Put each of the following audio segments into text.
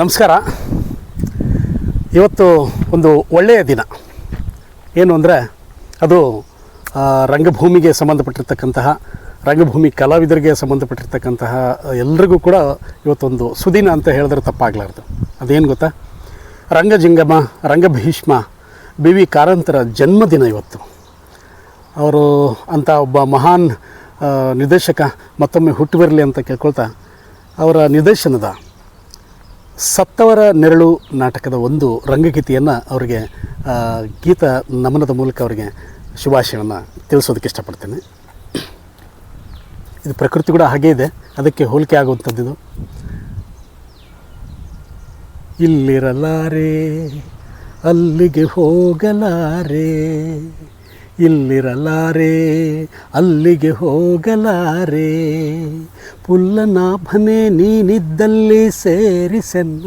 ನಮಸ್ಕಾರ. ಇವತ್ತು ಒಂದು ಒಳ್ಳೆಯ ದಿನ. ಏನು ಅಂದರೆ, ಅದು ರಂಗಭೂಮಿಗೆ ಸಂಬಂಧಪಟ್ಟಿರ್ತಕ್ಕಂತಹ, ರಂಗಭೂಮಿ ಕಲಾವಿದರಿಗೆ ಸಂಬಂಧಪಟ್ಟಿರ್ತಕ್ಕಂತಹ ಎಲ್ರಿಗೂ ಕೂಡ ಇವತ್ತೊಂದು ಸುದಿನ ಅಂತ ಹೇಳಿದ್ರೆ ತಪ್ಪಾಗಲಾರ್ದು. ಅದೇನು ಗೊತ್ತಾ? ರಂಗಜಿಂಗಮ, ರಂಗಭೀಷ್ಮ, ಬಿ ವಿ ಕಾರಂತರ ಜನ್ಮದಿನ ಇವತ್ತು. ಅವರು ಅಂಥ ಒಬ್ಬ ಮಹಾನ್ ನಿರ್ದೇಶಕ ಮತ್ತೊಮ್ಮೆ ಹುಟ್ಟು ಬರಲಿ ಅಂತ ಕೇಳ್ಕೊಳ್ತಾ, ಅವರ ನಿರ್ದೇಶನದ ಸತ್ತವರ ನೆರಳು ನಾಟಕದ ಒಂದು ರಂಗಗೀತೆಯನ್ನು ಅವರಿಗೆ ಗೀತ ನಮನದ ಮೂಲಕ ಅವರಿಗೆ ಶುಭಾಶಯವನ್ನು ತಿಳಿಸೋದಕ್ಕೆ ಇಷ್ಟಪಡ್ತೇನೆ. ಇದು ಪ್ರಕೃತಿ ಕೂಡ ಹಾಗೇ ಇದೆ. ಅದಕ್ಕೆ ಹೋಲಿಕೆ ಆಗುವಂಥದ್ದು ಇಲ್ಲಿರಲಾರೆ, ಅಲ್ಲಿಗೆ ಹೋಗಲಾರೆ ಇಲ್ಲಿರಲಾರೆ, ಅಲ್ಲಿಗೆ ಹೋಗಲಾರೆ. ಪುಲ್ಲನಾಭನೆ, ನೀನಿದ್ದಲ್ಲಿ ಸೇರಿಸೆನ್ನ.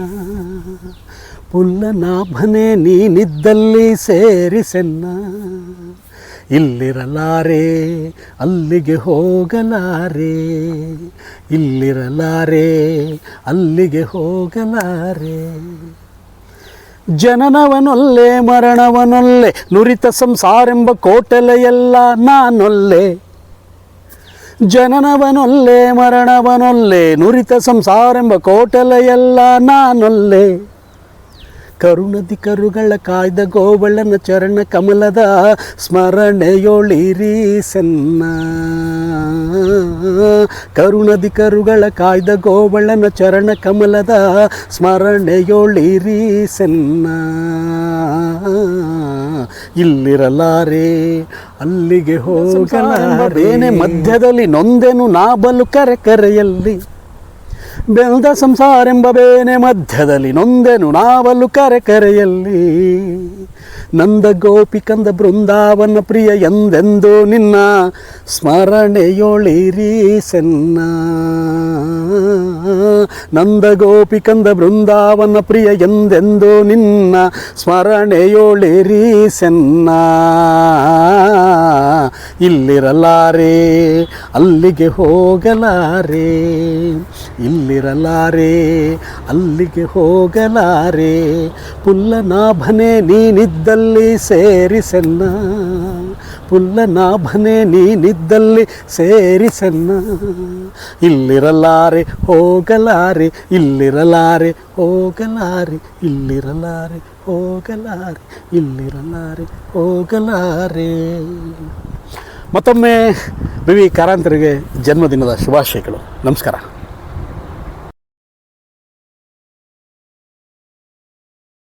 ಪುಲ್ಲನಾಭನೆ, ನೀನಿದ್ದಲ್ಲಿ ಸೇರಿಸೆನ್ನ. ಇಲ್ಲಿರಲಾರೆ, ಅಲ್ಲಿಗೆ ಹೋಗಲಾರೆ. ಇಲ್ಲಿರಲಾರೆ, ಅಲ್ಲಿಗೆ ಹೋಗಲಾರೆ. ಜನನವನೊಲ್ಲೆ ಮರಣವನೊಲ್ಲೆ ನುರಿತ ಸಂಸಾರೆಂಬ ಕೋಟಲೆಯೆಲ್ಲ ನಾನೊಲ್ಲೆ ಜನನವನೊಲ್ಲೆ ಮರಣವನೊಲ್ಲೆ ನುರಿತ ಸಂಸಾರೆಂಬ ಕೋಟಲೆಯೆಲ್ಲ ನಾನೊಲ್ಲೆ ಕರುಣದಿ ಕರುಗಳ ಕಾಯ್ದ ಗೋವಳನ ಚರಣ ಕಮಲದ ಸ್ಮರಣೆಯೊಳಿರಿ ಸೆನ್ನ ಕರುಣದಿ ಕರುಗಳ ಕಾಯ್ದ ಗೋವಳನ ಚರಣ ಕಮಲದ ಸ್ಮರಣೆಯೊಳಿರಿ ಸೆನ್ನ. ಇಲ್ಲಿರಲಾರೆ ಅಲ್ಲಿಗೆ ಹೋಗಲಾರೇನೆ ಮಧ್ಯದಲ್ಲಿ ನೊಂದೆನು ನಾ ಬಲು ಕರೆ ಕರೆಯಲ್ಲಿ. ಬೆಳೆದ ಸಂಸಾರೆಂಬ ಬೇನೆ ಮಧ್ಯದಲ್ಲಿ ನೊಂದೆನು ನಾವಲು ಕರೆ ಕರೆಯಲ್ಲಿ. ನಂದ ಗೋಪಿ ಕಂದ ಬೃಂದಾವನ ಪ್ರಿಯ ಎಂದೆಂದು ನಿನ್ನ ಸ್ಮರಣೆಯೊಳಿರಿ ಸೆನ್ನ. ನಂದ ಗೋಪಿ ಕಂದ ಬೃಂದಾವನ ಪ್ರಿಯ ಎಂದೆಂದು ನಿನ್ನ ಸ್ಮರಣೆಯೊಳಿರಿ ಸೆನ್ನ. ಇಲ್ಲಿರಲಾರೆ, ಅಲ್ಲಿಗೆ ಹೋಗಲಾರೆ. ಇಲ್ಲಿರಲಾರೆ, ಅಲ್ಲಿಗೆ ಹೋಗಲಾರೆ. ಪುಲ್ಲನಾಭನೆ ನೀನಿದ್ದಲ್ಲಿ ಸೇರಿಸನ್ನ. ಪುಲ್ಲನಾಭನೆ ನೀನಿದ್ದಲ್ಲಿ ಸೇರಿಸನ್ನ. ಇಲ್ಲಿರಲಾರೆ, ಹೋಗಲಾರೆ ಇಲ್ಲಿರಲಾರೆ ಹೋಗಲಾರೆ ಇಲ್ಲಿರಲಾರೆ ಹೋಗಲಾರೆ ಇಲ್ಲಿರಲಾರೆ, ಹೋಗಲಾರೆ. ಮತ್ತೊಮ್ಮೆ ವಿ ವಿ ಕಾರಂತರಿಗೆ ಜನ್ಮದಿನದ ಶುಭಾಶಯಗಳು. ನಮಸ್ಕಾರ.